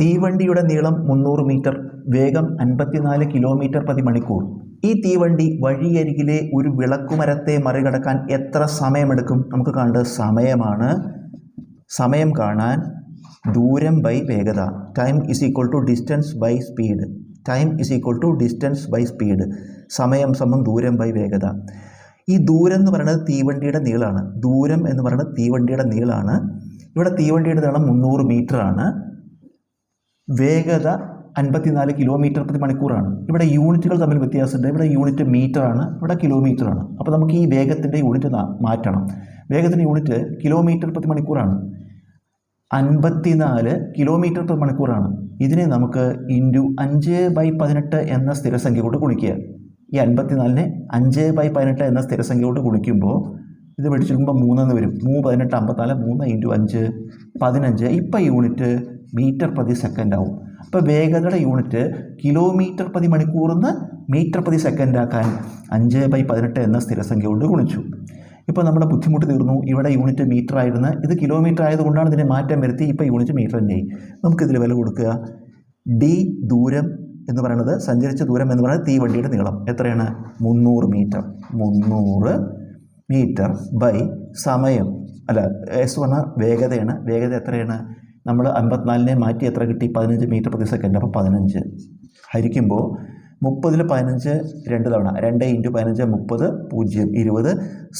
തീവണ്ടിയുടെ നീളം മുന്നൂറ് മീറ്റർ വേഗം അൻപത്തിനാല് കിലോമീറ്റർ പ്രതി മണിക്കൂർ ഈ തീവണ്ടി വഴിയരികിലെ ഒരു വിളക്കുമരത്തെ മറികടക്കാൻ എത്ര സമയമെടുക്കും? നമുക്ക് കാണേണ്ടത് സമയമാണ്. സമയം കാണാൻ ദൂരം ബൈ വേഗത. Time is equal to distance by speed time is equal to distance by speed സമയം സമം ദൂരം ബൈ വേഗത. ഈ ദൂരം എന്ന് പറയുന്നത് തീവണ്ടിയുടെ നീളമാണ് ദൂരം എന്ന് പറയുന്നത് തീവണ്ടിയുടെ നീളമാണ് ഇവിടെ തീവണ്ടിയുടെ നീളം മുന്നൂറ് മീറ്റർ ആണ് വേഗത അൻപത്തിനാല് കിലോമീറ്റർ പ്രതി മണിക്കൂറാണ്. ഇവിടെ യൂണിറ്റുകൾ തമ്മിൽ വ്യത്യാസമുണ്ട്. ഇവിടെ യൂണിറ്റ് മീറ്റർ ആണ് ഇവിടെ കിലോമീറ്റർ ആണ്. അപ്പോൾ നമുക്ക് ഈ വേഗത്തിന്റെ യൂണിറ്റ് മാറ്റണം. വേഗത്തിന്റെ യൂണിറ്റ് കിലോമീറ്റർ പ്രതി മണിക്കൂറാണ്. അൻപത്തിനാല് കിലോമീറ്റർ പ്രതി മണിക്കൂറാണ്. ഇതിനെ നമുക്ക് ഇന്റു അഞ്ച് ബൈ പതിനെട്ട് എന്ന സ്ഥിരസംഖ്യ കൊണ്ട് ഗുണിക്കുക. ഈ അൻപത്തിനാലിനെ അഞ്ച് ബൈ പതിനെട്ട് എന്ന സ്ഥിരസംഖ്യ കൊണ്ട് ഗുണിക്കുമ്പോൾ ഇത് പഠിച്ചിരിക്കുമ്പോൾ മൂന്നെന്ന് വരും. മൂന്ന് പതിനെട്ട് അമ്പത്തിനാല് മൂന്ന് ഇന്റു അഞ്ച് പതിനഞ്ച്. ഇപ്പം യൂണിറ്റ് മീറ്റർ പ്രതി സെക്കൻഡ് ആവും അപ്പോൾ വേഗതയുടെ യൂണിറ്റ് കിലോമീറ്റർ പ്രതി മണിക്കൂറിൽ നിന്ന് മീറ്റർ പ്രതി സെക്കൻഡ് ആക്കാൻ അഞ്ച് ബൈ പതിനെട്ട് എന്ന സ്ഥിരസംഖ്യ കൊണ്ട് ഗുണിച്ചു. ഇപ്പോൾ നമ്മുടെ ബുദ്ധിമുട്ട് തീർന്നു. ഇവിടെ യൂണിറ്റ് മീറ്റർ ആയിരുന്നു. ഇത് കിലോമീറ്റർ ആയതുകൊണ്ടാണ് ഇതിനെ മാറ്റം വരുത്തി ഇപ്പോൾ യൂണിറ്റ് മീറ്റർ തന്നെയായി നമുക്കിതിൽ വില കൊടുക്കുക. ഡി ദൂരം എന്ന് പറയുന്നത് സഞ്ചരിച്ച ദൂരം എന്ന് പറയുന്നത് തീവണ്ടിയുടെ നീളം. എത്രയാണ്? മുന്നൂറ് മീറ്റർ. മുന്നൂറ് മീറ്റർ ബൈ സമയം. അല്ല എസ് വേഗതയാണ്. വേഗത എത്രയാണ്? നമ്മൾ അമ്പത്തിനാലിനെ മാറ്റി എത്ര കിട്ടി? പതിനഞ്ച് മീറ്റർ പ്രതി സെക്കൻഡ്. അപ്പോൾ പതിനഞ്ച്. ഹരിക്കുമ്പോൾ മുപ്പതിൽ പതിനഞ്ച് രണ്ട് തവണ. രണ്ട് ഇന്റു പതിനഞ്ച് മുപ്പത് പൂജ്യം ഇരുപത്.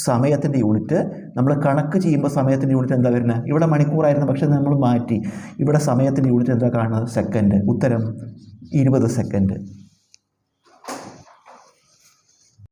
സമയത്തിന്റെ യൂണിറ്റ് നമ്മൾ കണക്ക് ചെയ്യുമ്പോൾ സമയത്തിന്റെ യൂണിറ്റ് എന്താ വരുന്നത്? ഇവിടെ മണിക്കൂറായിരുന്നു പക്ഷേ നമ്മൾ മാറ്റി. ഇവിടെ സമയത്തിന്റെ യൂണിറ്റ് എന്താ കാണുന്നത്? സെക്കൻഡ്. ഉത്തരം ഇരുപത് സെക്കൻഡ്.